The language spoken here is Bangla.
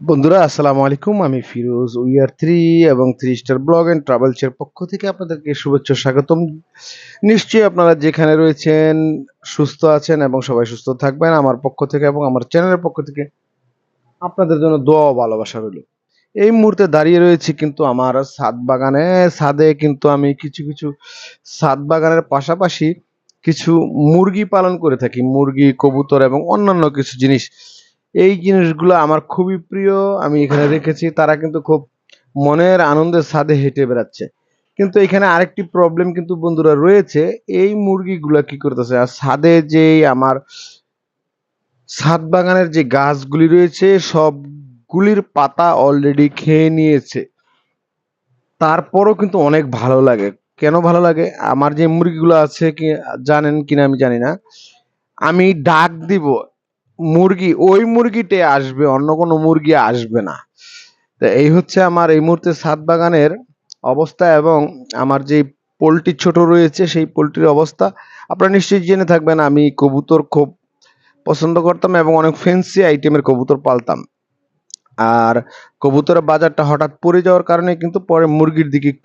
বন্ধুরা, আসসালামু আলাইকুম। আমি ফিরোজ উই আর থ্রি এবং থ্রি স্টার ব্লগ অ্যান্ড ট্রাভেলসের পক্ষ থেকে আপনাদেরকে শুভেচ্ছা, স্বাগতম। নিশ্চয়ই আপনারা যেখানে রয়েছেন, সুস্থ আছেন এবং সবাই সুস্থ থাকবেন। আমার পক্ষ থেকে এবং আমার চ্যানেলের পক্ষ থেকে আপনাদের জন্য দোয়া ভালোবাসা রইল। এই মুহূর্তে দাঁড়িয়ে রয়েছি কিন্তু আমার ছাদ বাগানে। ছাদে কিন্তু আমি কিছু কিছু ছাদ বাগানের পাশাপাশি কিছু মুরগি পালন করে থাকি। মুরগি, কবুতর এবং অন্যান্য কিছু জিনিস এই জিনিসগুলো আমার খুবই প্রিয়, আমি এখানে রেখেছি। তারা কিন্তু খুব মনের আনন্দের ছাদে হেঁটে বেড়াচ্ছে। কিন্তু এখানে আরেকটি প্রবলেম কিন্তু বন্ধুরা রয়েছে। এই মুরগিগুলো কি করতেছে? আর ছাদে যে আমার ছাদ বাগানের যে গাছগুলি রয়েছে, সবগুলির পাতা অলরেডি খেয়ে নিয়েছে। তারপরও কিন্তু অনেক ভালো লাগে। কেন ভালো লাগে? আমার যে মুরগিগুলো আছে কি জানেন কিনা আমি জানি না। আমি ডাক দিব। মুরগি, ওই মুরগিতে আসবে, অন্য কোনো মুরগি আসবে না। তো এই হচ্ছে আমার এই মুহূর্তে ছাদ বাগানের অবস্থা এবং আমার যে পোলট্রি ছোট রয়েছে, সেই পোলট্রির অবস্থা। আপনারা নিশ্চয়ই জেনে থাকবেন, আমি কবুতর খুব পছন্দ করতাম এবং অনেক ফ্যান্সি আইটেমের কবুতর পালতাম। আর কবুতরের বাজারটা হঠাৎ পড়ে যাওয়ার কারণে কিন্তু পরে মুরগির দিকে একটু